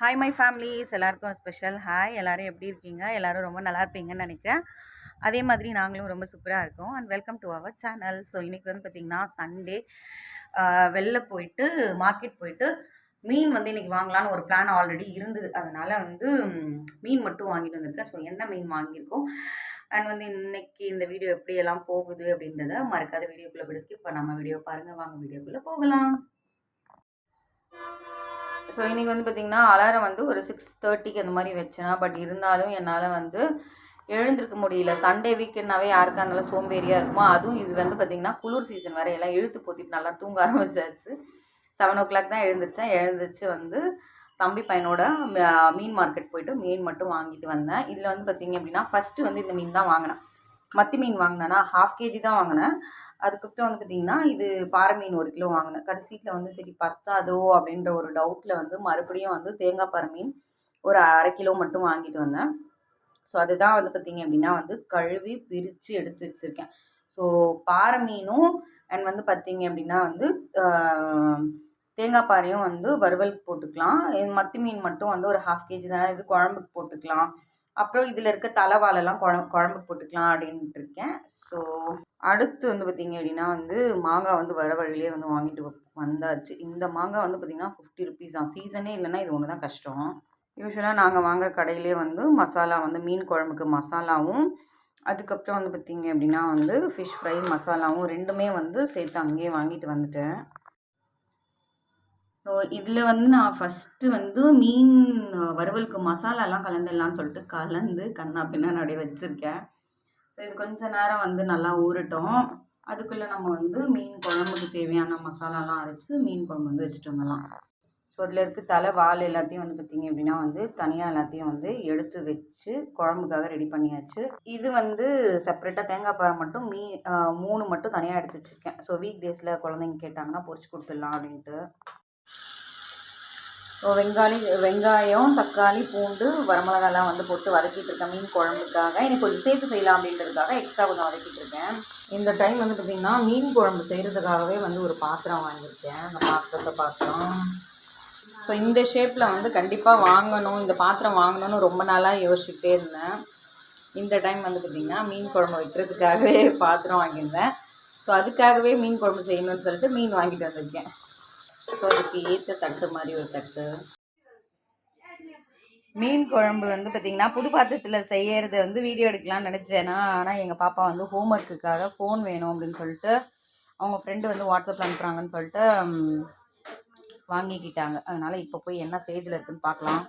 Hi my families எல்லாருக்கும் special hi எல்லோரும் எப்படி இருக்கீங்க? எல்லோரும் ரொம்ப நல்லா இருப்பீங்கன்னு நினைக்கிறேன். அதே மாதிரி நாங்களும் ரொம்ப சூப்பராக இருக்கோம். And welcome to our channel so இன்றைக்கி வந்து பார்த்திங்கன்னா சண்டே வெளில போயிட்டு மார்க்கெட் போயிட்டு மீன் வந்து இன்றைக்கி வாங்கலான்னு ஒரு பிளான் ஆல்ரெடி இருந்தது. அதனால் வந்து மீன் மட்டும் வாங்கிட்டு வந்திருக்கேன். ஸோ என்ன மீன் வாங்கியிருக்கோம்? அண்ட் வந்து இன்னைக்கு இந்த வீடியோ எப்படி எல்லாம் போகுது அப்படின்றத மறக்காத வீடியோக்குள்ளே போய் ஸ்கிப் பண்ணாமல் வீடியோ பாருங்கள் வாங்க வீடியோக்குள்ளே போகலாம். ஸோ இன்றைக்கி வந்து பார்த்திங்கன்னா அலாரம் வந்து ஒரு சிக்ஸ் தேர்ட்டிக்கு அந்த மாதிரி வச்சேனா பட் இருந்தாலும் என்னால் வந்து எழுந்திருக்க முடியல. சண்டே வீக்கெண்ட்னாவே யாருக்கா இருந்தாலும் சோம்பேறியாக இருக்குமோ அதுவும் இது வந்து பார்த்திங்கன்னா குளிர் சீசன் வேறு எல்லாம் இழுத்து போத்திட்டு நல்லா தூங்க ஆரம்பிச்சாச்சு. செவன் ஓ கிளாக் தான் எழுந்திரிச்சேன். எழுந்திரிச்சு வந்து தம்பி பையனோட மீன் மார்க்கெட் போயிட்டு மீன் மட்டும் வாங்கிட்டு வந்தேன். இதில் வந்து பார்த்திங்க அப்படின்னா ஃபஸ்ட்டு வந்து இந்த மீன் தான் வாங்கினேன். மத்தி மீன் வாங்கினேன்னா ஹாஃப் கேஜி தான் வாங்கினேன். அதுக்கப்புறம் வந்து பார்த்திங்கன்னா இது பாறை மீன் ஒரு கிலோ வாங்கினேன். கடைசியில் வந்து சரி பத்தாதோ அப்படின்ற ஒரு டவுட்டில் வந்து மறுபடியும் வந்து தேங்காய் பாறை மீன் ஒரு அரை கிலோ மட்டும் வாங்கிட்டு வந்தேன். ஸோ அதுதான் வந்து பார்த்திங்க அப்படின்னா வந்து கழுவி பிரித்து எடுத்து வச்சுருக்கேன். ஸோ பாறை மீனும் அண்ட் வந்து பார்த்திங்க அப்படின்னா வந்து தேங்காய் பாறையும் வந்து வறுவலுக்கு போட்டுக்கலாம். மத்தி மீன் மட்டும் வந்து ஒரு ஹாஃப் கேஜி தானே. இது குழம்புக்கு போட்டுக்கலாம். அப்புறம் இதில் இருக்க தலைவாலெல்லாம் குழம்பு குழம்பு போட்டுக்கலாம் அப்படின்ட்டு இருக்கேன். ஸோ அடுத்து வந்து பார்த்திங்க அப்படின்னா வந்து மாங்காய் வந்து வர வழியிலே வந்து வாங்கிட்டு வ- வந்தாச்சு. இந்த மாங்காய் வந்து பார்த்திங்கன்னா ஃபிஃப்டி ருபீஸ் தான். சீசனே இல்லைன்னா இது ஒன்று தான் கஷ்டம். யூஸ்வலாக நாங்கள் வாங்குற கடையிலே வந்து மசாலா வந்து மீன் குழம்புக்கு மசாலாவும் அதுக்கப்புறம் வந்து பார்த்திங்க அப்படின்னா வந்து ஃபிஷ் ஃப்ரை மசாலாவும் ரெண்டுமே வந்து சேர்த்து அங்கேயே வாங்கிட்டு வந்துட்டேன். ஸோ இதில் வந்து நான் ஃபஸ்ட்டு வந்து மீன் வறுவலுக்கு மசாலாலாம் கலந்துடலான்னு சொல்லிட்டு கலந்து கண்ணா பின்னா அப்படியே வச்சுருக்கேன். ஸோ இது கொஞ்சம் நேரம் வந்து நல்லா ஊறட்டும். அதுக்குள்ளே நம்ம வந்து மீன் குழம்புக்கு தேவையான மசாலாலாம் அரைச்சி மீன் குழம்பு வந்து வச்சுட்டு வந்துடலாம். ஸோ அதில் இருக்க தலை வால் எல்லாத்தையும் வந்து பார்த்திங்க அப்படின்னா வந்து தனியாக எல்லாத்தையும் வந்து எடுத்து வச்சு குழம்புக்காக ரெடி பண்ணியாச்சு. இது வந்து செப்பரேட்டாக தேங்காய் பாறை மட்டும் மீ மூணு மட்டும் தனியாக எடுத்து வச்சுருக்கேன். ஸோ வீக் டேஸில் குழந்தைங்க கேட்டாங்கன்னா பொறிச்சு கொடுத்துடலாம் அப்படின்ட்டு. வெங்காளி வெங்காயம் தக்காளி பூண்டு வரமிளகாலாம் வந்து போட்டு வதக்கிட்டு இருக்கேன் மீன் குழம்புக்காக. எனக்கு கொஞ்சம் சேர்த்து செய்யலாம் அப்படின்றதுக்காக எக்ஸ்ட்ரா கொஞ்சம் வதக்கிட்டு இருக்கேன் இந்த டைம் வந்து பார்த்திங்கன்னா மீன் குழம்பு செய்கிறதுக்காகவே வந்து ஒரு பாத்திரம் வாங்கியிருக்கேன். அந்த பாத்திரத்தை பாத்திரம். ஸோ இந்த ஷேப்பில் வந்து கண்டிப்பாக வாங்கணும். இந்த பாத்திரம் வாங்கணும்னு ரொம்ப நாளாக யோசிச்சுட்டே இருந்தேன். இந்த டைம் வந்து பார்த்திங்கன்னா மீன் குழம்பு வைக்கிறதுக்காகவே பாத்திரம் வாங்கியிருந்தேன். ஸோ அதுக்காகவே மீன் குழம்பு செய்யணும்னு சொல்லிட்டு மீன் வாங்கிட்டு வந்திருக்கேன். ஸோ அதுக்கு ஏற்ற தட்டு மாதிரி ஒரு தட்டு. மீன் குழம்பு வந்து பார்த்திங்கன்னா புது பாத்திரத்தில் செய்யறது வந்து வீடியோ எடுக்கலாம்னு நினச்சேன்னா ஆனால் எங்கள் பாப்பா வந்து ஹோம் ஒர்க்குக்காக ஃபோன் வேணும் அப்படின்னு சொல்லிட்டு அவங்க ஃப்ரெண்டு வந்து வாட்ஸ்அப்பில் அனுப்புகிறாங்கன்னு சொல்லிட்டு வாங்கிக்கிட்டாங்க. அதனால் இப்போ போய் என்ன ஸ்டேஜில் இருக்குன்னு பார்க்கலாம்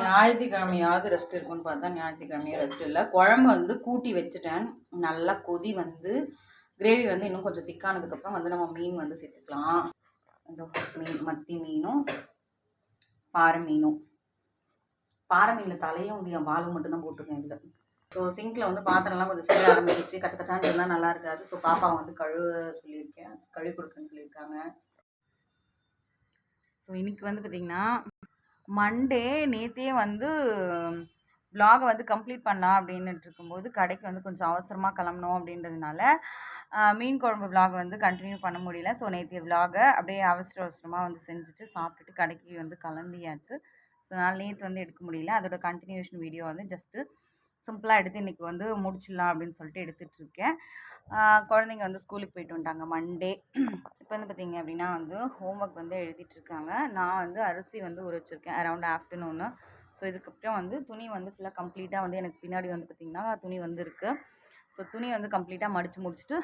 ஞாயிற்றுக்கிழமையாவது ரெஸ்ட் இருக்குன்னு பார்த்தா ஞாயிற்றுக்கிழமையும் ரெஸ்ட் இல்லை. குழம்பு வந்து கூட்டி வச்சுட்டேன். நல்லா கொதி வந்து கிரேவி வந்து இன்னும் கொஞ்சம் திக்கானதுக்கப்புறம் வந்து நம்ம மீன் வந்து சேர்த்துக்கலாம். இந்த மீன் மத்தி மீனும் பாறை மீனும். பாறை மீனில் தலையும் முடியும் வாலும் மட்டும்தான் போட்டிருக்கேன் இதில். ஸோ சிங்கில் வந்து பாத்திரம்லாம் கொஞ்சம் செய்ய ஆரம்பிச்சு கச்ச கச்சான்னு இருந்தால் நல்லா இருக்காது. ஸோ பாப்பாவை வந்து கழுவ சொல்லியிருக்கேன். கழுவி கொடுக்குன்னு சொல்லியிருக்காங்க. ஸோ இன்னைக்கு வந்து பார்த்திங்கன்னா மண்டே நேற்றே வந்து விலாகை வந்து கம்ப்ளீட் பண்ணலாம் அப்படின்னுட்டு இருக்கும்போது கடைக்கு வந்து கொஞ்சம் அவசரமாக கிளம்பணும் அப்படின்றதுனால மீன் குழம்பு vlog வந்து கண்டினியூ பண்ண முடியல. ஸோ நேற்று விலாகை அப்படியே அவசர அவசரமாக வந்து செஞ்சுட்டு சாப்பிட்டுட்டு கடைக்கு வந்து கிளம்பியாச்சு. ஸோ நான் நேற்று வந்து எடுக்க முடியல. அதோட கண்டினியூஷன் வீடியோ வந்து ஜஸ்ட்டு சிம்பிளாக எடுத்து இன்றைக்கி வந்து முடிச்சிடலாம் அப்படின்னு சொல்லிட்டு எடுத்துகிட்ருக்கேன் குழந்தைங்க வந்து ஸ்கூலுக்கு போயிட்டு வந்துட்டாங்க மண்டே இப்போ வந்து பார்த்திங்க அப்படின்னா வந்து ஹோம்ஒர்க் வந்து எழுதிட்டுருக்காங்க நான் வந்து அரிசி வந்து ஊற வச்சுருக்கேன் அரவுண்ட் ஆஃப்டர்நூனு ஸோ இதுக்கப்புறம் வந்து துணி வந்து ஃபுல்லாக கம்ப்ளீட்டாக வந்து எனக்கு பின்னாடி வந்து பார்த்திங்கன்னா துணி வந்து இருக்குது ஸோ துணி வந்து கம்ப்ளீட்டாக மடித்து முடிச்சுட்டு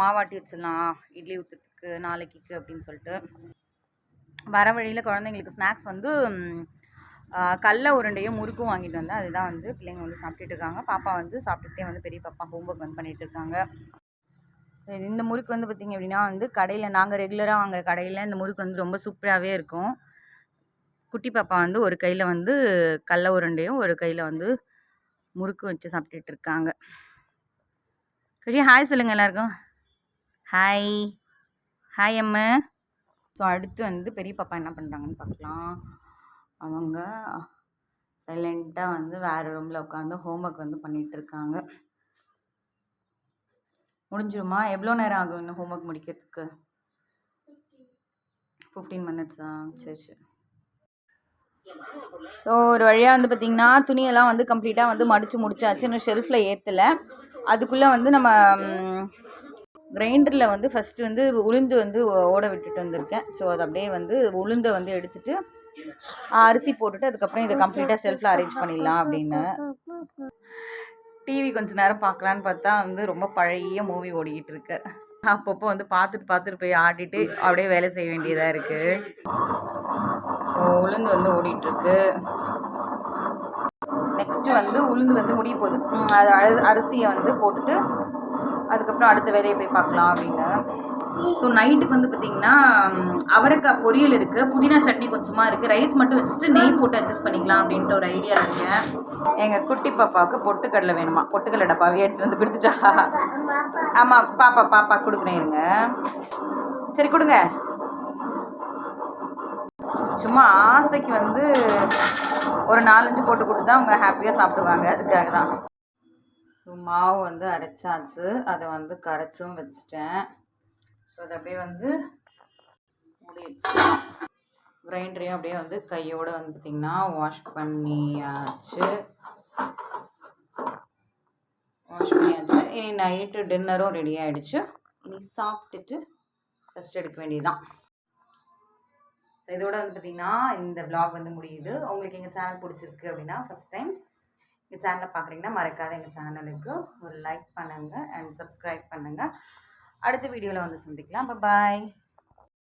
மாவாட்டி வச்சிடலாம். இட்லி ஊற்றுறதுக்கு நாளைக்கு அப்படின்னு சொல்லிட்டு. வர வழியில் குழந்தைங்களுக்கு ஸ்நாக்ஸ் வந்து கடல உருண்டையும் முறுக்கும் வாங்கிட்டு வந்தேன். அதுதான் வந்து பிள்ளைங்க வந்து சாப்பிட்டுட்டு இருக்காங்க. பாப்பா வந்து சாப்பிட்டுட்டே வந்து பெரிய பாப்பா ஹோம்ஒர்க் வந்து பண்ணிட்டு இருக்காங்க. சரி இந்த முறுக்கு வந்து பார்த்திங்க அப்படின்னா வந்து கடையில் நாங்கள் ரெகுலராக வாங்குற கடையில் இந்த முறுக்கு வந்து ரொம்ப சூப்பராகவே இருக்கும். குட்டி பாப்பா வந்து ஒரு கையில் வந்து கடல உருண்டையும் ஒரு கையில் வந்து முறுக்கு வச்சு சாப்பிட்டுட்டு இருக்காங்க. சரி ஹாய் சொல்லுங்கள் எல்லாருக்கும். ஹாய் ஹாய் அம்மா. ஸோ அடுத்து வந்து பெரிய பாப்பா என்ன பண்ணுறாங்கன்னு பார்க்கலாம் அவங்க சைலண்ட்டாக வந்து வேறு ரூமில் உட்காந்து ஹோம்ஒர்க் வந்து பண்ணிகிட்டு இருக்காங்க. முடிஞ்சிருமா? எவ்வளோ நேரம் ஆகும் இன்னும் ஹோம்ஒர்க் முடிக்கிறதுக்கு? ஃபிஃப்டீன் மினிட்ஸா சரி சரி. ஸோ ஒரு வழியாக வந்து பார்த்திங்கன்னா துணியெல்லாம் வந்து கம்ப்ளீட்டாக வந்து மடித்து முடிச்சாச்சு. இன்னும் ஷெல்ஃபில் ஏற்றலை அதுக்குள்ளே வந்து நம்ம கிரைண்டரில் வந்து ஃபஸ்ட்டு வந்து உளுந்து வந்து ஓட விட்டுட்டு வந்திருக்கேன். ஸோ அது அப்படியே வந்து உளுந்தை வந்து எடுத்துட்டு அரிசி போட்டுட்டு அதுக்கப்புறம் இதை கம்ப்ளீட்டாக ஷெல்ஃபில் அரேஞ்ச் பண்ணிடலாம் அப்படின்னு. டிவி கொஞ்ச நேரம் பார்க்கலான்னு பார்த்தா வந்து ரொம்ப பழைய மூவி ஓடிக்கிட்டு இருக்கு. அப்பப்போ வந்து பார்த்துட்டு பார்த்துட்டு போய் ஆடிட்டு அப்படியே வேலை செய்ய வேண்டியதாக இருக்குது உளுந்து வந்து ஓடிட்டுருக்கு. நெக்ஸ்ட்டு வந்து உளுந்து வந்து முடிய போகுது. அது அரிசியை வந்து போட்டுட்டு அதுக்கப்புறம் அடுத்த வேலையை போய் பார்க்கலாம் அப்படின்னு. ஸோ நைட்டுக்கு வந்து பார்த்திங்கன்னா அவரைக்காய் பொரியல் இருக்குது புதினா சட்னி கொஞ்சமாக இருக்குது ரைஸ் மட்டும் வச்சுட்டு நெய் போட்டு அட்ஜஸ்ட் பண்ணிக்கலாம் அப்படின்ட்டு ஒரு ஐடியா இருக்குங்க எங்கள் குட்டி பாப்பாவுக்கு பொட்டுக்கடலை வேணுமா? பொட்டுக்கடலை டப்பாவே எடுத்துகிட்டு வந்து கொடுத்துட்டா. ஆமாம் பாப்பா பாப்பா கொடுக்குறேன் இருங்க. சரி கொடுங்க. சும்மா ஆசைக்கு வந்து ஒரு நாலஞ்சு போட்டு கொடுத்தா அவங்க ஹாப்பியாக சாப்பிடுவாங்க. அதுக்காக தான். மாவு வந்து அரைச்சாச்சு. அதை வந்து கரைச்சும் வச்சிட்டேன். ஸோ அது அப்படியே வந்து மூடி வச்சுக்கலாம் கிரைண்டரையும் அப்படியே வந்து கையோடு வந்து பார்த்திங்கன்னா வாஷ் பண்ணியாச்சு. வாஷ் பண்ணியாச்சு. இனி நைட்டு டின்னரும் ரெடி ஆகிடுச்சு இனி சாப்பிட்டுட்டு ரெஸ்ட் எடுக்க வேண்டியதுதான். ஸோ இதோட வந்து பார்த்திங்கன்னா இந்த விளாக் வந்து முடியுது. உங்களுக்கு எங்கள் சேனல் பிடிச்சிருக்கு அப்படின்னா ஃபஸ்ட் டைம் எங்கள் சேனலை பார்க்குறீங்கன்னா மறக்காத எங்கள் சேனலுக்கு ஒரு லைக் பண்ணுங்கள் அண்ட் சப்ஸ்கிரைப் பண்ணுங்கள் அடுத்த வீடியோவில் வந்து சந்திக்கலாம். பாய்